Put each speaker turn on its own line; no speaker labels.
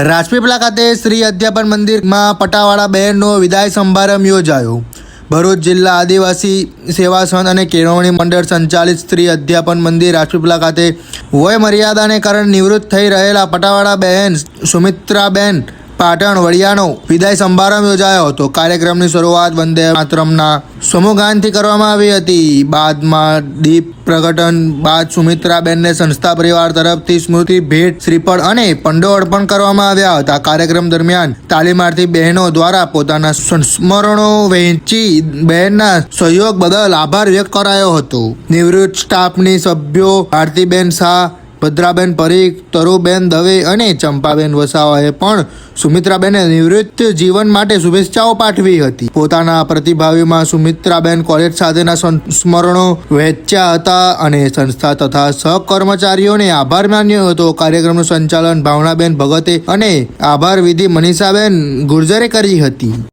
રાજપીપળા ખાતે શ્રી અધ્યાપન મંદિરમાં પટાવાળા બહેનનો વિદાય સમારંભ યોજાયો. ભરૂચ જિલ્લા આદિવાસી સેવા સંઘ અને કેળવણી મંડળ સંચાલિત શ્રી અધ્યાપન મંદિર રાજપીપળા ખાતે વય મર્યાદાને કારણે નિવૃત્ત થઈ રહેલા પટાવાળા બહેન સુમિત્રાબેન પાટણ વડિયાનો વિદાય સમારંભ યોજાયો હતો. કાર્યક્રમની શરૂઆત વંદે માતરમના સમૂહગાનથી કરવામાં આવી હતી. બાદમાં દીપ પ્રગટન બાદ સુમિત્રાબેનને સંસ્થા પરિવાર તરફથી સ્મૃતિ ભેટ, શ્રીફળ અને પંડો અર્પણ કરવામાં આવ્યા હતા. કાર્યક્રમ દરમિયાન તાલીમાર્થી બહેનો દ્વારા પોતાના સંસ્મરણો વહેંચી બહેનના સહયોગ બદલ આભાર વ્યક્ત કરાયો હતો. નિવૃત્ત સ્ટાફની સભ્યો ભારતીબેન શાહ ભદ્રાબેન પરીખ, તરુબેન દવે અને ચંપાબેન વસાવાએ પણ સુમિત્રાબેને નિવૃત્ત જીવન માટે શુભેચ્છાઓ પાઠવી હતી. પોતાના પ્રતિભાવીમાં સુમિત્રાબેન કોલેજ સાથેના સંસ્મરણો વહેંચ્યા હતા અને સંસ્થા તથા સહકર્મચારીઓને આભાર માન્યો હતો. કાર્યક્રમનું સંચાલન ભાવનાબેન ભગતે અને આભાર વિધિ મનીષાબેન ગુર્જરે કરી હતી.